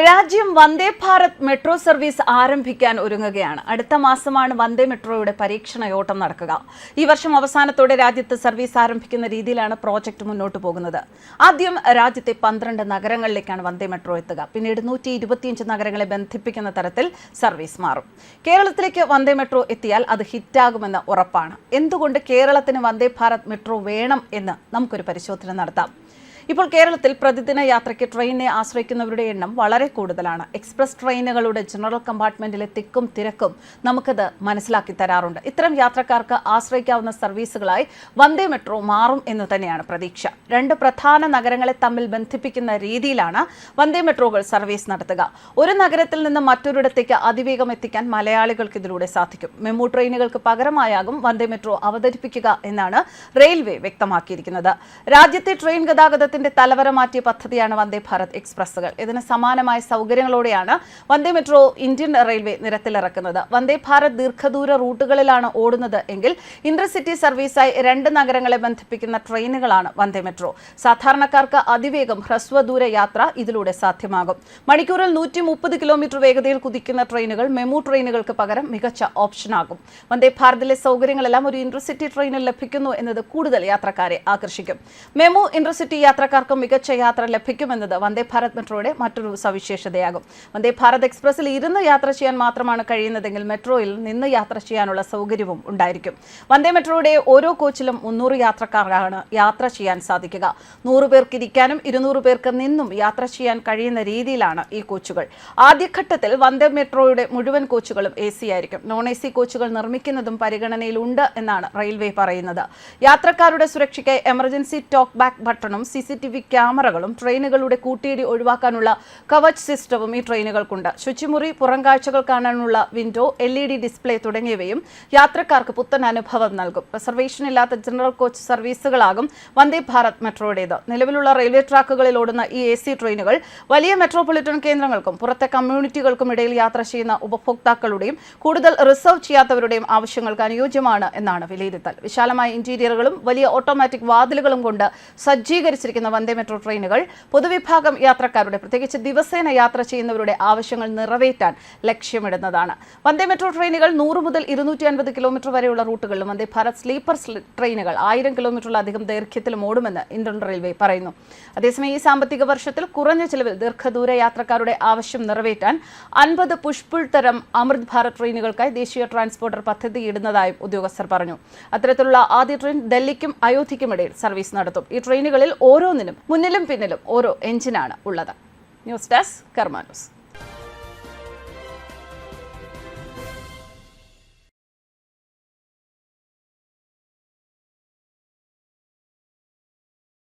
രാജ്യം Vande Bharat metro service ആരംഭിക്കാൻ ഒരുങ്ങുകയാണ്. അടുത്ത മാസമാണ് വന്ദേ മെട്രോയുടെ പരീക്ഷണ പരീക്ഷണയോട്ടം നടക്കുക. ഈ വർഷം അവസാനത്തോടെ രാജ്യത്ത് സർവീസ് ആരംഭിക്കുന്ന രീതിയിലാണ് പ്രോജക്റ്റ് മുന്നോട്ട് പോകുന്നത്. ആദ്യം രാജ്യത്തെ പന്ത്രണ്ട് നഗരങ്ങളിലേക്കാണ് വന്ദേ മെട്രോ എത്തുക. പിന്നീട് നൂറ്റി ഇരുപത്തിയഞ്ച് നഗരങ്ങളെ ബന്ധിപ്പിക്കുന്ന തരത്തിൽ സർവീസ് മാറും. കേരളത്തിലേക്ക് വന്ദേ മെട്രോ എത്തിയാൽ അത് ഹിറ്റാകുമെന്ന് ഉറപ്പാണ്. എന്തുകൊണ്ട് കേരളത്തിന് വന്ദേ ഭാരത് മെട്രോ വേണം എന്ന് നമുക്കൊരു പരിശോധന നടത്താം. ഇപ്പോൾ കേരളത്തിൽ പ്രതിദിന യാത്രയ്ക്ക് ട്രെയിനെ ആശ്രയിക്കുന്നവരുടെ എണ്ണം വളരെ കൂടുതലാണ്. എക്സ്പ്രസ് ട്രെയിനുകളുടെ ജനറൽ കമ്പാർട്ട്മെന്റിലെ തിക്കും തിരക്കും നമുക്കത് മനസ്സിലാക്കി തരാറുണ്ട്. ഇത്തരം യാത്രക്കാർക്ക് ആശ്രയിക്കാവുന്ന സർവീസുകളായി വന്ദേ മെട്രോ മാറും എന്ന് തന്നെയാണ് പ്രതീക്ഷ. രണ്ട് പ്രധാന നഗരങ്ങളെ തമ്മിൽ ബന്ധിപ്പിക്കുന്ന രീതിയിലാണ് വന്ദേ മെട്രോകൾ സർവീസ് നടത്തുക. ഒരു നഗരത്തിൽ നിന്ന് മറ്റൊരിടത്തേക്ക് അതിവേഗം എത്തിക്കാൻ മലയാളികൾക്ക് ഇതിലൂടെ സാധിക്കും. മെമു ട്രെയിനുകൾക്ക് പകരമായാകും വന്ദേ മെട്രോ അവതരിപ്പിക്കുക എന്നാണ് റെയിൽവേ വ്യക്തമാക്കിയിരിക്കുന്നത്. രാജ്യത്തെ ട്രെയിൻ ഗതാഗതത്തിന്റെ തലവര മാറ്റിയ പദ്ധതിയാണ് വന്ദേ ഭാരത് എക്സ്പ്രസ്സുകൾ. ഇതിന് സമാനമായ സൗകര്യങ്ങളോടെയാണ് വന്ദേ മെട്രോ ഇന്ത്യൻ റെയിൽവേ നിരത്തിലിറക്കുന്നത്. വന്ദേ ഭാരത് ദീർഘദൂര റൂട്ടുകളിലാണ് ഓടുന്നത് എങ്കിൽ ഇന്റർസിറ്റി സർവീസായി രണ്ട് നഗരങ്ങളെ ബന്ധിപ്പിക്കുന്ന ട്രെയിനുകളാണ് വന്ദേ മെട്രോ. സാധാരണക്കാർക്ക് അതിവേഗം ഹ്രസ്വദൂര യാത്ര ഇതിലൂടെ സാധ്യമാകും. മണിക്കൂറിൽ നൂറ്റി മുപ്പത് കിലോമീറ്റർ വേഗതയിൽ കുതിക്കുന്ന ട്രെയിനുകൾ മെമു ട്രെയിനുകൾക്ക് പകരം മികച്ച ഓപ്ഷനാകും. വന്ദേ ഭാരതിലെ സൗകര്യങ്ങളെല്ലാം ഒരു ഇന്റർസിറ്റി ട്രെയിനിൽ ലഭിക്കുന്നു എന്നത് കൂടുതൽ യാത്രക്കാരെ ആകർഷിക്കും. മെമു ഇന്റർസിറ്റി യാത്രക്കാർക്കും മികച്ച യാത്ര ലഭിക്കുമെന്നത് വന്ദേ ഭാരത് മെട്രോയുടെ മറ്റൊരു സവിശേഷതയാകും. വന്ദേ ഭാരത് എക്സ്പ്രസിൽ ഇരുന്ന് യാത്ര ചെയ്യാൻ മാത്രമാണ് കഴിയുന്നതെങ്കിൽ മെട്രോയിൽ നിന്ന് യാത്ര ചെയ്യാനുള്ള സൗകര്യവും ഉണ്ടായിരിക്കും. വന്ദേ മെട്രോയുടെ ഓരോ കോച്ചിലും മുന്നൂറ് യാത്രക്കാരാണ് യാത്ര ചെയ്യാൻ സാധിക്കുക. നൂറ് പേർക്ക് ഇരിക്കാനും ഇരുന്നൂറ് പേർക്ക് നിന്നും യാത്ര ചെയ്യാൻ കഴിയുന്ന രീതിയിലാണ് ഈ കോച്ചുകൾ. ആദ്യഘട്ടത്തിൽ വന്ദേ മെട്രോയുടെ മുഴുവൻ കോച്ചുകളും എ സി ആയിരിക്കും. നോൺ എ സി കോച്ചുകൾ നിർമ്മിക്കുന്നതും പരിഗണനയിലുണ്ട് എന്നാണ് റെയിൽവേ പറയുന്നത്. യാത്രക്കാരുടെ സുരക്ഷയ്ക്ക് എമർജൻസി ടോക്ക് ബാക്ക് ബട്ടണും സി സി ടി വി ക്യാമറകളും ട്രെയിനുകളുടെ കൂട്ടിയിടി ഒഴിവാക്കാനുള്ള കവച് സിസ്റ്റവും ഈ ട്രെയിനുകൾക്കുണ്ട്. ശുചിമുറി പുറം കാഴ്ചകൾ കാണാനുള്ള window L E D display തുടങ്ങിയവയും യാത്രക്കാർക്ക് പുത്തൻ അനുഭവം നൽകും. റിസർവേഷൻ ഇല്ലാത്ത ജനറൽ കോച്ച് സർവീസുകളാകും വന്ദേ ഭാരത് മെട്രോയുടേത്. നിലവിലുള്ള റെയിൽവേ ട്രാക്കുകളിൽ ഓടുന്ന ഈ എ സി ട്രെയിനുകൾ വലിയ മെട്രോപൊളിറ്റൻ കേന്ദ്രങ്ങൾക്കും പുറത്തെ കമ്മ്യൂണിറ്റികൾക്കും ഇടയിൽ യാത്ര ചെയ്യുന്ന ഉപഭോക്താക്കളുടെയും കൂടുതൽ റിസർവ് ചെയ്യാത്തവരുടെയും ആവശ്യങ്ങൾക്ക് അനുയോജ്യമാണ് എന്നാണ് വിലയിരുത്തൽ. വിശാലമായ ഇന്റീരിയറുകളും വലിയ ഓട്ടോമാറ്റിക് വാതിലുകളും കൊണ്ട് സജ്ജീകരിച്ചിരിക്കുന്ന വന്ദേ മെട്രോ ട്രെയിനുകൾ പൊതുവിഭാഗം യാത്രക്കാരുടെ പ്രത്യേകിച്ച് ദിവസേന യാത്ര ചെയ്യുന്നവരുടെ ആവശ്യങ്ങൾ നിറവേറ്റാൻ ലക്ഷ്യമിടുന്നതാണ്. വന്ദേ മെട്രോ ട്രെയിനുകൾ നൂറ് മുതൽ ഇരുന്നൂറ്റി അൻപത് കിലോമീറ്റർ വരെയുള്ള റൂട്ടുകളിലും വന്ദേ ഭാരത് സ്ലീപ്പർ സ്ലി- ട്രെയിനുകൾ ആയിരം കിലോമീറ്ററിലധികം ദൈർഘ്യത്തിലും ഓടുമെന്ന് ഇന്ത്യൻ റെയിൽവേ പറയുന്നു. അതേസമയം ഈ സാമ്പത്തിക വർഷത്തിൽ കുറഞ്ഞ ചിലവിൽ ദീർഘദൂര യാത്രക്കാരുടെ ആവശ്യം നിറവേറ്റാൻ അൻപത് പുഷ്പുൾ തരം അമൃത് ഭാരത് ട്രെയിനുകൾക്കായി ദേശീയ ട്രാൻസ്പോർട്ടർ പദ്ധതിയിടുന്നതായും ഉദ്യോഗസ്ഥർ പറഞ്ഞു. അത്തരത്തിലുള്ള ആദ്യ ട്രെയിൻ ഡൽഹിക്കും അയോധ്യയ്ക്കും ഇടയിൽ സർവീസ് നടത്തും. ഈ ട്രെയിനുകളിൽ ഓരോന്നിനും മുന്നിലും പിന്നിലും ഓരോ എഞ്ചിനാണ് ഉള്ളത്. News desk Karma news.